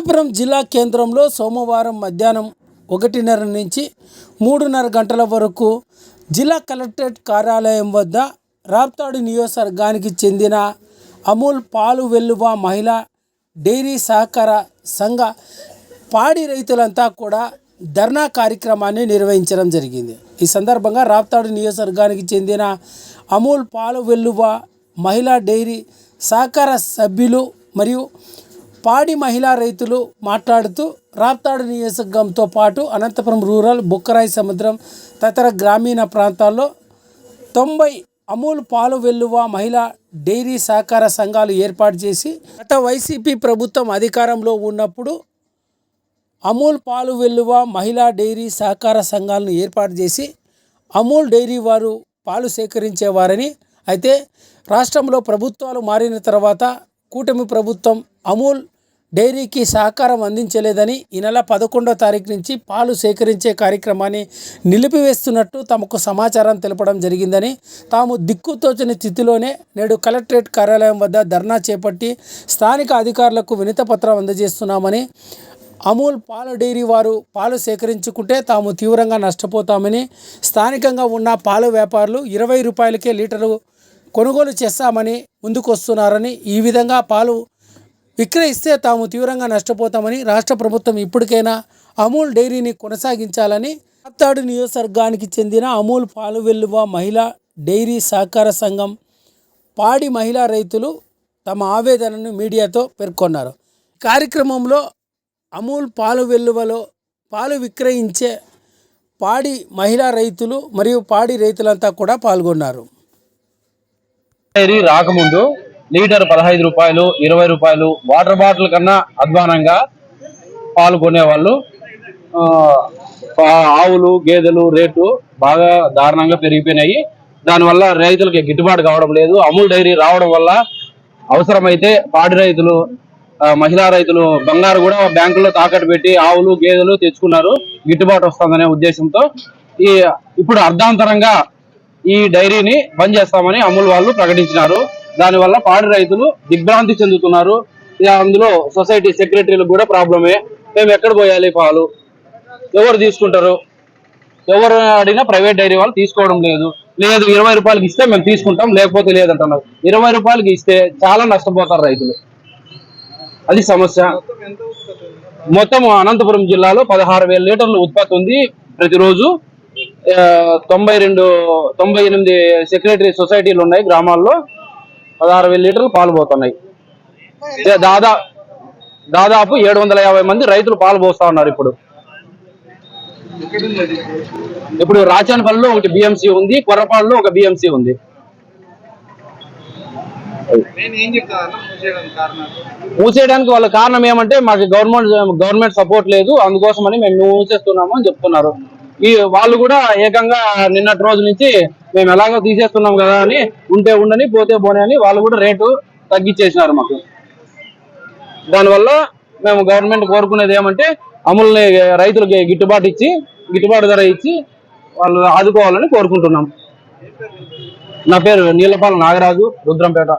అనంతపురం జిల్లా కేంద్రంలో సోమవారం మధ్యాహ్నం ఒకటిన్నర నుంచి మూడున్నర గంటల వరకు జిల్లా కలెక్టరేట్ కార్యాలయం వద్ద రాప్తాడు నియోజకవర్గానికి చెందిన అమూల్ పాలు వెల్లువ మహిళా డైరీ సహకార సంఘ పాడి రైతులంతా కూడా ధర్నా కార్యక్రమాన్ని నిర్వహించడం జరిగింది. ఈ సందర్భంగా రాప్తాడు నియోజకవర్గానికి చెందిన అమూల్ పాలు వెల్లువ మహిళా డైరీ సహకార సభ్యులు మరియు పాడి మహిళా రైతులు మాట్లాడుతూ రాప్తాడు నియోజకవర్గంతో పాటు అనంతపురం రూరల్ బుక్కరాయి సముద్రం తదితర గ్రామీణ ప్రాంతాల్లో తొంభై అమూల్ పాలు వెల్లువ మహిళా డైరీ సహకార సంఘాలు ఏర్పాటు చేసి గత వైసీపీ ప్రభుత్వం అధికారంలో ఉన్నప్పుడు అమూల్ పాలు వెల్లువ మహిళా డైరీ సహకార సంఘాలను ఏర్పాటు చేసి అమూల్ డైరీ వారు పాలు సేకరించేవారని అయితే రాష్ట్రంలో ప్రభుత్వాలు మారిన తర్వాత కూటమి ప్రభుత్వం అమూల్ డైరీకి సహకారం అందించలేదని ఈ నెల పదకొండో తారీఖు నుంచి పాలు సేకరించే కార్యక్రమాన్ని నిలిపివేస్తున్నట్టు తమకు సమాచారం తెలపడం జరిగిందని తాము దిక్కుతోచని స్థితిలోనే నేడు కలెక్టరేట్ కార్యాలయం వద్ద ధర్నా చేపట్టి స్థానిక అధికారులకు వినతిపత్రం అందజేస్తున్నామని అమూల్ పాల డైరీ వారు పాలు సేకరించుకుంటే తాము తీవ్రంగా నష్టపోతామని స్థానికంగా ఉన్న పాల వ్యాపారులు ఇరవై రూపాయలకే లీటరు కొనుగోలు చేస్తామని ముందుకొస్తున్నారని ఈ విధంగా పాలు విక్రయిస్తే తాము తీవ్రంగా నష్టపోతామని రాష్ట్ర ప్రభుత్వం ఇప్పటికైనా అమూల్ డైరీని కొనసాగించాలని రాప్తాడు నియోజకవర్గానికి చెందిన అమూల్ పాలు వెల్లువ మహిళా డైరీ సహకార సంఘం పాడి మహిళా రైతులు తమ ఆవేదనను మీడియాతో పేర్కొన్నారు. కార్యక్రమంలో అమూల్ పాలు వెల్లువలో పాలు విక్రయించే పాడి మహిళా రైతులు మరియు పాడి రైతులంతా కూడా పాల్గొన్నారు. డైరీ రాకముందు లీటర్ పదహైదు రూపాయలు ఇరవై రూపాయలు వాటర్ బాటిల్ కన్నా అధ్వానంగా పాలు కొనేవాళ్ళు. ఆ, ఆవులు గేదెలు రేటు బాగా దారుణంగా పెరిగిపోయినాయి. దానివల్ల రైతులకి గిట్టుబాటు కావడం లేదు. అమూల్ డైరీ రావడం వల్ల అవసరమైతే పాడి రైతులు మహిళా రైతులు బంగారు కూడా బ్యాంకులో తాకట్టు పెట్టి ఆవులు గేదెలు తెచ్చుకున్నారు. గిట్టుబాటు వస్తుందనే ఉద్దేశంతో ఈ ఇప్పుడు అర్ధాంతరంగా ఈ డైరీని బంద్ చేస్తామని అమూల్ వాళ్ళు ప్రకటించినారు. దానివల్ల పాడి రైతులు దిగ్భ్రాంతి చెందుతున్నారు. ఇక అందులో సొసైటీ సెక్రటరీలకు కూడా ప్రాబ్లమే. మేము ఎక్కడ పోయాలి పాలు? ఎవరు తీసుకుంటారు? ఎవరు అడిగినా ప్రైవేట్ డైరీ వాళ్ళు తీసుకోవడం లేదు. లేదు ఇరవై రూపాయలకి ఇస్తే మేము తీసుకుంటాం లేకపోతే లేదంటున్నారు. ఇరవై రూపాయలకి ఇస్తే చాలా నష్టపోతారు రైతులు. అది సమస్య. మొత్తం అనంతపురం జిల్లాలో పదహారు వేల లీటర్లు ఉత్పత్తి ఉంది ప్రతిరోజు. తొంభై రెండు తొంభై ఎనిమిది సెక్రటరీ సొసైటీలు ఉన్నాయి గ్రామాల్లో. పదహారు వేల లీటర్లు పాలు పోతున్నాయి. దాదా దాదాపు ఏడు వందల యాభై మంది రైతులు పాలు పోస్తా ఉన్నారు ఇప్పుడు. ఇప్పుడు రాచానపల్లిలో ఒకటి బిఎంసి ఉంది కొర్రపాడులో ఒక బిఎంసి ఉంది. మూసేయడానికి వాళ్ళ కారణం ఏమంటే మాకు గవర్నమెంట్ గవర్నమెంట్ సపోర్ట్ లేదు అందుకోసమని మేము మూసేస్తున్నాము అని చెప్తున్నారు. ఈ వాళ్ళు కూడా ఏకంగా నిన్నటి రోజు నుంచి మేము ఎలాగో తీసేస్తున్నాం కదా అని ఉంటే ఉండని పోతే పోనీ అని వాళ్ళు కూడా రేటు తగ్గించేసినారు మాకు. దానివల్ల మేము గవర్నమెంట్ కోరుకునేది ఏమంటే అమూల్ని రైతులకి గిట్టుబాటు ఇచ్చి గిట్టుబాటు ధర ఇచ్చి వాళ్ళు ఆదుకోవాలని కోరుకుంటున్నాం. నా పేరు నీలపాల నాగరాజు రుద్రంపేట.